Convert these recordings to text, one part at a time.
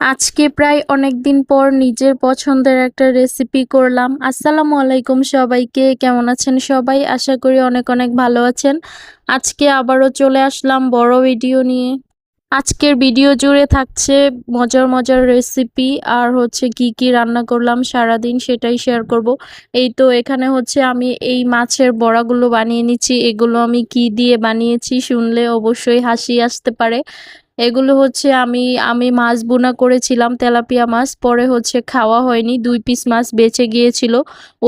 আজকে প্রায় অনেক দিন পর নিজের পছন্দের একটা রেসিপি করলাম। আসসালামু আলাইকুম সবাইকে, কেমন আছেন সবাই? আশা করি অনেক অনেক ভালো আছেন। আজকে আবারও চলে আসলাম বড় ভিডিও নিয়ে। আজকের ভিডিও জুড়ে থাকছে মজার মজার রেসিপি আর হচ্ছে কি কি রান্না করলাম সারাদিন সেটাই শেয়ার করব। এই তো এখানে হচ্ছে আমি এই মাছের বড়াগুলো বানিয়ে নিচ্ছি। এগুলো আমি কি দিয়ে বানিয়েছি শুনলে অবশ্যই হাসি আসতে পারে। এগুলো হচ্ছে আমি আমি মাছ বোনা করেছিলাম, তেলাপিয়া মাছ। পরে হচ্ছে খাওয়া হয়নি, দুই পিস মাছ বেঁচে গিয়েছিল।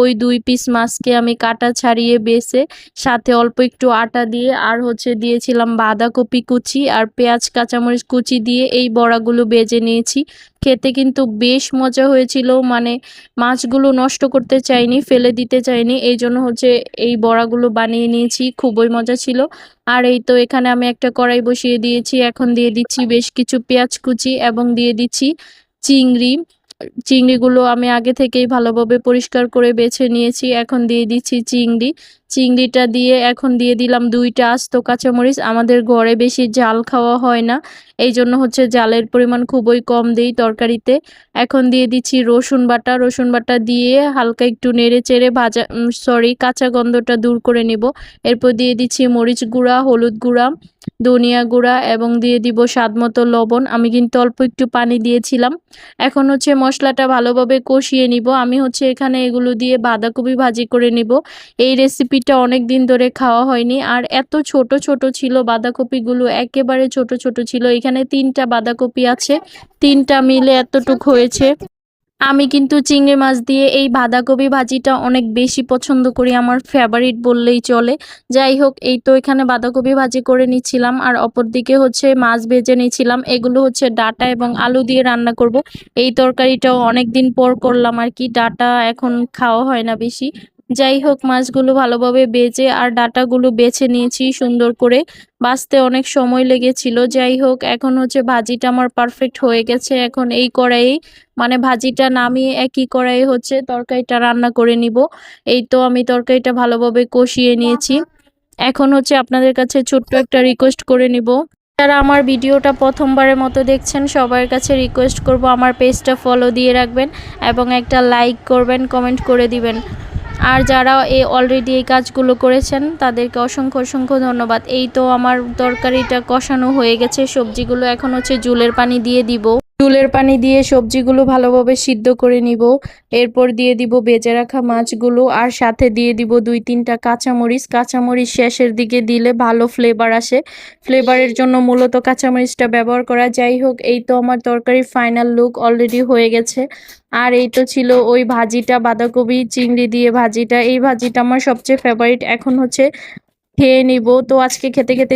ওই দুই পিস মাছকে আমি কাটা ছাড়িয়ে বেছে, সাথে অল্প একটু আটা দিয়ে, আর হচ্ছে দিয়েছিলাম বাঁধাকপি কুচি আর পেঁয়াজ কাঁচামরিচ কুচি দিয়ে এই বড়াগুলো বেজে নিয়েছি। খেতে কিন্তু বেশ মজা হয়েছিল। মানে মাছগুলো নষ্ট করতে চাইনি, ফেলে দিতে চাইনি। এই জন্য হচ্ছে এই বড়াগুলো বানিয়ে নিয়েছি। খুবই মজা ছিল। আর এই তো এখানে আমি একটা কড়াই বসিয়ে দিয়েছি। এখন দিয়ে দিচ্ছি বেশ কিছু পেঁয়াজ কুচি এবং দিয়ে দিচ্ছি চিংড়ি। চিংড়িগুলো আমি আগে থেকেই ভালোভাবে পরিষ্কার করে বেছে নিয়েছি। এখন দিয়ে দিচ্ছি চিংড়ি। চিংড়িটা দিয়ে এখন দিয়ে দিলাম দুইটা আস্ত কাঁচামরিচ। আমাদের ঘরে বেশি জাল খাওয়া হয় না এই জন্য হচ্ছে জালের পরিমাণ খুবই কম দিই তরকারিতে। এখন দিয়ে দিচ্ছি রসুন বাটা রসুন বাটা দিয়ে হালকা একটু নেড়ে চেড়ে ভাজা সরি কাঁচা গন্ধটা দূর করে নেব। এরপর দিয়ে দিচ্ছি মরিচ গুঁড়া, হলুদ গুঁড়া, ধনিয়া গুঁড়া এবং দিয়ে দিব স্বাদ মতো লবণ। আমি কিন্তু অল্প একটু পানি দিয়েছিলাম। এখন হচ্ছে মশলাটা ভালোভাবে কষিয়ে নিব। আমি হচ্ছে এখানে এগুলো দিয়ে বাঁধাকপি ভাজি করে নিব। এই রেসিপিটা অনেক দিন ধরে খাওয়া হয়নি। আর এত ছোট ছোট ছিল বাঁধাকপিগুলো, একেবারে ছোট ছোট ছিল। এখানে তিনটা বাঁধাকপি আছে। তিনটা মিলে এতটুক হয়েছে। আমি কিন্তু চিংড়ি মাছ দিয়ে এই বাঁধাকপি ভাজিটা অনেক বেশি পছন্দ করি। আমার ফেভারিট বললেই চলে। যাই হোক, এই তো এখানে বাঁধাকপি ভাজি করে নিচ্ছিলাম। আর অপর দিকে হচ্ছে মাছ ভেজে নিচ্ছিলাম। এগুলো হচ্ছে ডাটা এবং আলু দিয়ে রান্না করব। এই তরকারিটাও অনেক দিন পর করলাম আর কি। ডাটা এখন খাওয়া হয় না বেশি। যাই হোক, মাছগুলো ভালোভাবে বেজে আর ডাটাগুলো বেছে নিয়েছি সুন্দর করে। বাঁচতে অনেক সময় লেগেছিল। যাই হোক, এখন হচ্ছে ভাজিটা আমার পারফেক্ট হয়ে গেছে। এখন এই কড়াইয়ে মানে ভাজিটা নামিয়ে একই কড়াই হচ্ছে তরকারিটা রান্না করে নিব। এই তো আমি তরকারিটা ভালোভাবে কষিয়ে নিয়েছি। এখন হচ্ছে আপনাদের কাছে ছোট্ট একটা রিকোয়েস্ট করে নিব। যারা আমার ভিডিওটা প্রথমবারের মতো দেখছেন, সবার কাছে রিকোয়েস্ট করব আমার পেজটা ফলো দিয়ে রাখবেন এবং একটা লাইক করবেন কমেন্ট করে দিবেন। আর যারা এই অলরেডি এই কাজগুলো করেছেন, তাদেরকে অসংখ্য অসংখ্য ধন্যবাদ। এই তো আমার তরকারিটা কষানো হয়ে গেছে, সবজিগুলো এখন হচ্ছে জুলের পানি দিয়ে দিব। চুলের পানি দিয়ে সবজিগুলো ভালোভাবে সিদ্ধ করে নিব। এরপর দিয়ে দিব বেজে রাখা মাছগুলো আর সাথে দিয়ে দিব দুই তিনটা কাঁচামরিচ। কাঁচামরিচ শেষের দিকে দিলে ভালো ফ্লেভার আসে। ফ্লেভারের জন্য মূলত কাঁচামরিচটা ব্যবহার করা। যাই হোক, এই তো আমার তরকারি ফাইনাল লুক অলরেডি হয়ে গেছে। আর এই তো ছিল ওই ভাজিটা, বাঁধাকপি, চিংড়ি দিয়ে ভাজিটা। এই ভাজিটা আমার সবচেয়ে ফেভারিট এখন হচ্ছে খেয়ে নিব। তো আজকে খেতে খেতে